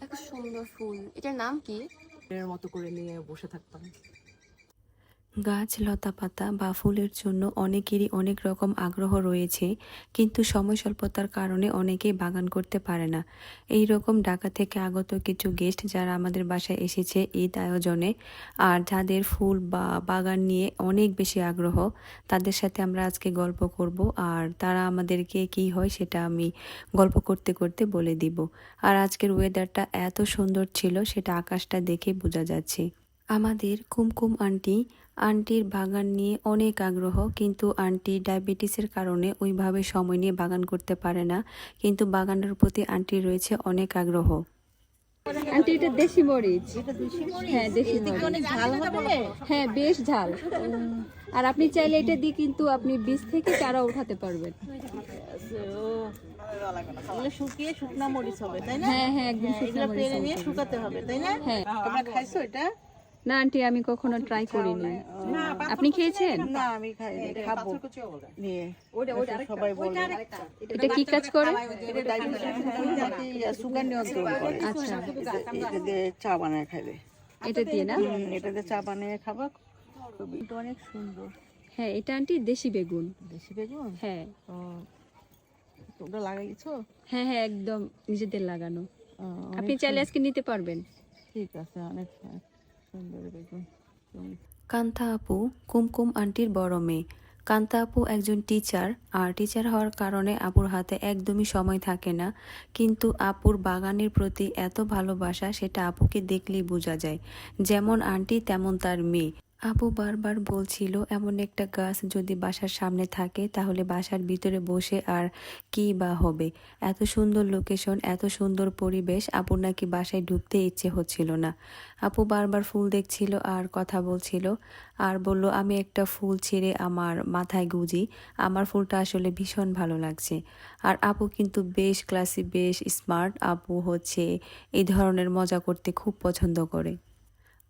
এত সুন্দর ফুল। এটার নাম কি? এর মতো করে নিয়ে বসে থাকতাম। গাছ, লতাপাতা বা ফুলের জন্য অনেকেরই অনেক রকম আগ্রহ রয়েছে, কিন্তু সময় স্বল্পতার কারণে অনেকেই বাগান করতে পারে না। এই রকম ঢাকা থেকে আগত কিছু গেস্ট যারা আমাদের বাসায় এসেছে ঈদ আয়োজনে, আর যাদের ফুল বা বাগান নিয়ে অনেক বেশি আগ্রহ, তাদের সাথে আমরা আজকে গল্প করব, আর তারা আমাদেরকে কি হয় সেটা আমি গল্প করতে করতে বলে দিব। আর আজকের ওয়েদারটা এত সুন্দর ছিল, সেটা আকাশটা দেখে বোঝা যাচ্ছে। আমাদের কুমকুম আন্টি আন্টির বাগান নিয়ে অনেক আগ্রহ কিন্তু আন্টি ডায়াবেটিসের কারণে ওইভাবে সময় নিয়ে বাগান করতে পারে না কিন্তু বাগানের প্রতি আন্টির রয়েছে অনেক আগ্রহ। আন্টি এটা দেশি মরিচ। হ্যাঁ দেশি মরিচ। হ্যাঁ বেশ ঝাল। আর আপনি চাইলে এটা দিয়ে কিন্তু আপনি বীজ থেকে চারা উঠাতে পারবেন। শুকিয়ে শুকনা মরিচ হবে তাই না? হ্যাঁ হ্যাঁ একদম শুকনো এগুলো মরিচ নিয়ে শুকাতে হবে তাই না? হ্যাঁ। তোমরা খাইছো এটা? না আন্টি আমি কখনো ট্রাই করিনি। আপনি খেয়েছেন? না আমি খাইনি খাব। নিয়ে এটা সবাই বলে। এটা কি কাজ করে? সুগার নিয়ন্ত্রণ করে আচ্ছা। এটা- এটা দিয়ে চা বানায় খাইবে এটা দিয়ে না? এটা দিয়ে চা বানিয়ে খাবা। খুবই অনেক সুন্দর। হ্যাঁ এটা আন্টি দেশি বেগুন। দেশি বেগুন? হ্যাঁ। তোমরা লাগাইছো? হ্যাঁ হ্যাঁ একদম নিজেদের লাগানো। ও, আপনি চাইলে আজকে নিতে পারবেন। ঠিক আছে অনেক কান্তা আপু কুমকুম আন্টির বড় মেয়ে। কান্তা আপু একজন টিচার আর টিচার হওয়ার কারণে আপুর হাতে একদমই সময় থাকে না। কিন্তু আপুর বাগানের প্রতি এত ভালোবাসা, সেটা আপুকে দেখলেই বোঝা যায়। যেমন আন্টি, তেমন তার মেয়ে। আপু বারবার বলছিল, এমন একটা গাছ যদি বাসার সামনে থাকে, তাহলে বাসার ভিতরে বসে আর কি বা হবে? এত সুন্দর লোকেশন এত সুন্দর পরিবেশ, আপুর নাকি বাসায় ঢুকতে ইচ্ছে হচ্ছিল না। আপু বারবার ফুল দেখছিল আর কথা বলছিল, আর বলল, আমি একটা ফুল ছিঁড়ে আমার মাথায় গুজি। আমার ফুলটা আসলে ভীষণ ভালো লাগছে। আর আপু কিন্তু বেশ ক্লাসি বেশ স্মার্ট আপু হচ্ছে, এই ধরনের মজা করতে খুব পছন্দ করে।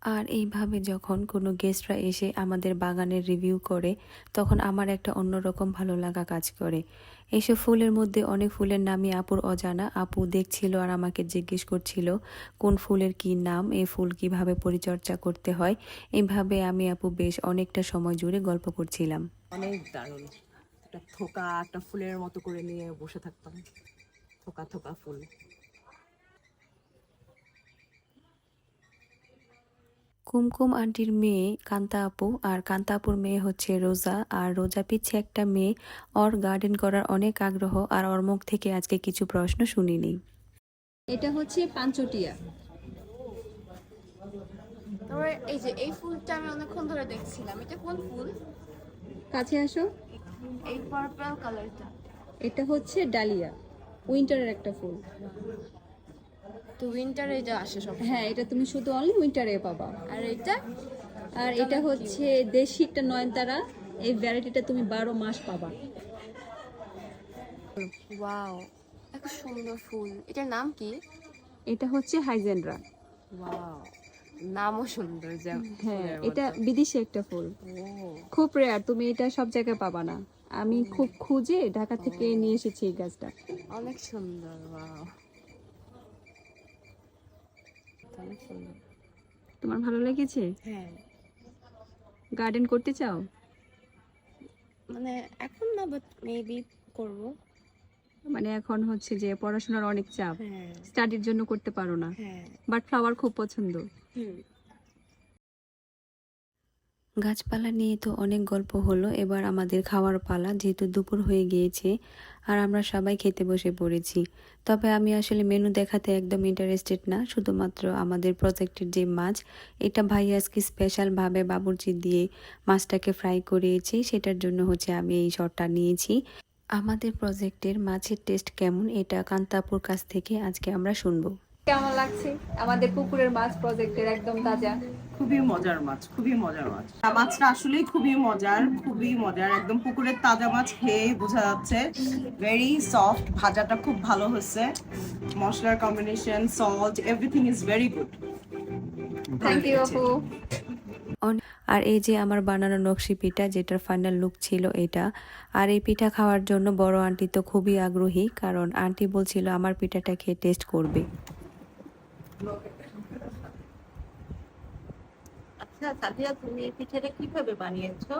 আর এইভাবে যখন কোনো গেস্টরা এসে আমাদের বাগানের রিভিউ করে, তখন আমার একটা অন্যরকম ভালো লাগা কাজ করে। এইসব ফুলের মধ্যে অনেক ফুলের নামই আপুর অজানা। আপু দেখছিল আর আমাকে জিজ্ঞেস করছিল, কোন ফুলের কি নাম এই ফুল কীভাবে পরিচর্যা করতে হয়? এইভাবে আমি আপু বেশ অনেকটা সময় জুড়ে গল্প করছিলাম। অনেক দারুণ। একটা থোকা, একটা ফুলের মতো করে নিয়ে বসে থাকতাম। থোকা থোকা ফুল। কুমকুম আন্টির মেয়ে কান্তা আপু আর কান্তা আপুর মেয়ে হচ্ছে রোজা। আর রোজা পিচ্ছে একটা মেয়ে। ওর গার্ডেন করার অনেক আগ্রহ আর ওর মুখ থেকে আজকে কিছু প্রশ্ন শুনিনি। এটা হচ্ছে পাঞ্চটিয়া। এই যে এই ফুলটা আমি অনেকক্ষণ ধরে দেখছিলাম। এটা কোন ফুল? কাছে আসো। এই পার্পল কালারটা এটা হচ্ছে ডালিয়া। উইন্টারের একটা ফুল। তো উইন্টারে যা আসে সব হ্যাঁ এটা তুমি শুধু অনলি উইন্টারে পাবা। আর এটা? আর এটা হচ্ছে দেশি একটা নয়নতারা এই ভ্যারাইটিটা তুমি বারো মাস পাবা। ওয়াও এত সুন্দর ফুল। এটার নাম কি? এটা হচ্ছে হাইজেন্ড্রা। ওয়াও নামও সুন্দর হ্যাঁ এটা বিদেশি একটা ফুল। খুব রেয়ার তুমি এটা সব জায়গায় পাবা না। আমি খুব খুঁজে ঢাকা থেকে নিয়ে এসেছি এই গাছটা। অনেক সুন্দর ওয়াও অনেক সুন্দর। তোমার ভালো লেগেছে? হ্যাঁ। গার্ডেন করতে চাও? মানে এখন না বাট মেবি করব। মানে এখন হচ্ছে যে পড়াশোনার অনেক চাপ। হ্যাঁ। স্টাডির জন্য করতে পারো না। হ্যাঁ। বাট ফ্লাওয়ার খুব পছন্দ। হুম। গাছপালা নিয়ে তো অনেক গল্প হলো, এবার আমাদের খাওয়ার পালা, যেহেতু দুপুর হয়ে গিয়েছে আর আমরা সবাই খেতে বসে পড়েছি। তবে আমি আসলে মেনু দেখাতে একদম ইন্টারেস্টেড না, শুধুমাত্র আমাদের প্রজেক্টের যে মাছ, এটা ভাই আজকে স্পেশালভাবে বাবুর্চি দিয়ে মাছটাকে ফ্রাই করিয়েছি সেটার জন্য হচ্ছে আমি এই শটটা নিয়েছি। আমাদের প্রজেক্টের মাছের টেস্ট কেমন, এটা কান্তাপুর কাছ থেকে আজকে আমরা শুনব। কেমন লাগছে? আমাদের পুকুরের মাছ প্রজেক্টের একদম তাজা। খুবই মজার মাছ খুবই মজার মাছ। মাছটা আসলেই খুবই মজার খুবই মজার। একদম পুকুরের তাজা মাছ খেয়ে বোঝা যাচ্ছে। ভেরি সফট ভাজাটা খুব ভালো হয়েছে। মশলার combination salt everything is very good thank you আপু আর এই যে আমার বানানো নকশি পিঠা যেটার ফাইনাল লুক ছিল এটা। আর এই পিঠা খাওয়ার জন্য বড় আন্টি তো খুবই আগ্রহী কারণ আন্টি বলছিল আমার পিঠাটা খেয়ে টেস্ট করবে। আচ্ছা সাদিয়া তুমি এই পিঠাটা কীভাবে বানিয়েছো?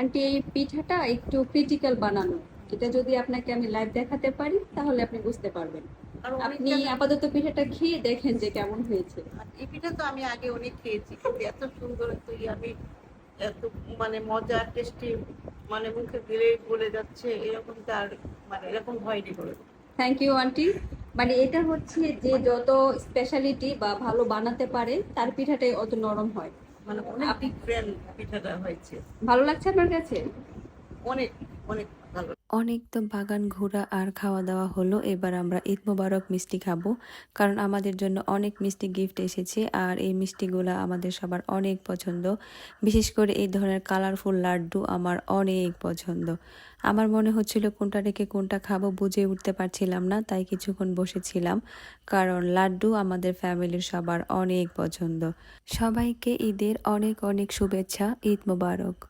আন্টি এই পিঠাটা একটু ক্রিটিক্যাল বানানো। এটা যদি আপনাকে আমি লাইভ দেখাতে পারি তাহলে আপনি বুঝতে পারবেন। আপনি আপাতত পিঠাটা খেয়ে দেখেন যে কেমন হয়েছে। এই পিঠা তো আমি আগে অনেক খেয়েছি কিন্তু এত সুন্দর এত আমি এত মানে মজা টেস্টি মানে মুখে গেলে গলে যাচ্ছে এরকম তার মানে এরকম হয়নি করে থ্যাংক ইউ আন্টি। মানে এটা হচ্ছে যে যত স্পেশালিটি বা ভালো বানাতে পারে তার পিঠাটাই অত নরম হয়। মানে অনেক ডিফারেন্ট পিঠাটা হয়েছে। ভালো লাগছে আপনার কাছে? অনেক অনেক। অনেক তো বাগান ঘোরা আর খাওয়া দাওয়া হলো, এবার আমরা ঈদ মোবারক মিষ্টি খাব। কারণ আমাদের জন্য অনেক মিষ্টি গিফট এসেছে আর এই মিষ্টিগুলো আমাদের সবার অনেক পছন্দ। বিশেষ করে এই ধরনের কালারফুল লাড্ডু আমার অনেক পছন্দ। আমার মনে হচ্ছিল কোনটা রেখে কোনটা খাব বুঝে উঠতে পারছিলাম না, তাই কিছুক্ষণ বসেছিলাম। কারণ লাড্ডু আমাদের ফ্যামিলির সবার অনেক পছন্দ। সবাইকে ঈদের অনেক অনেক শুভেচ্ছা, ঈদ মোবারক।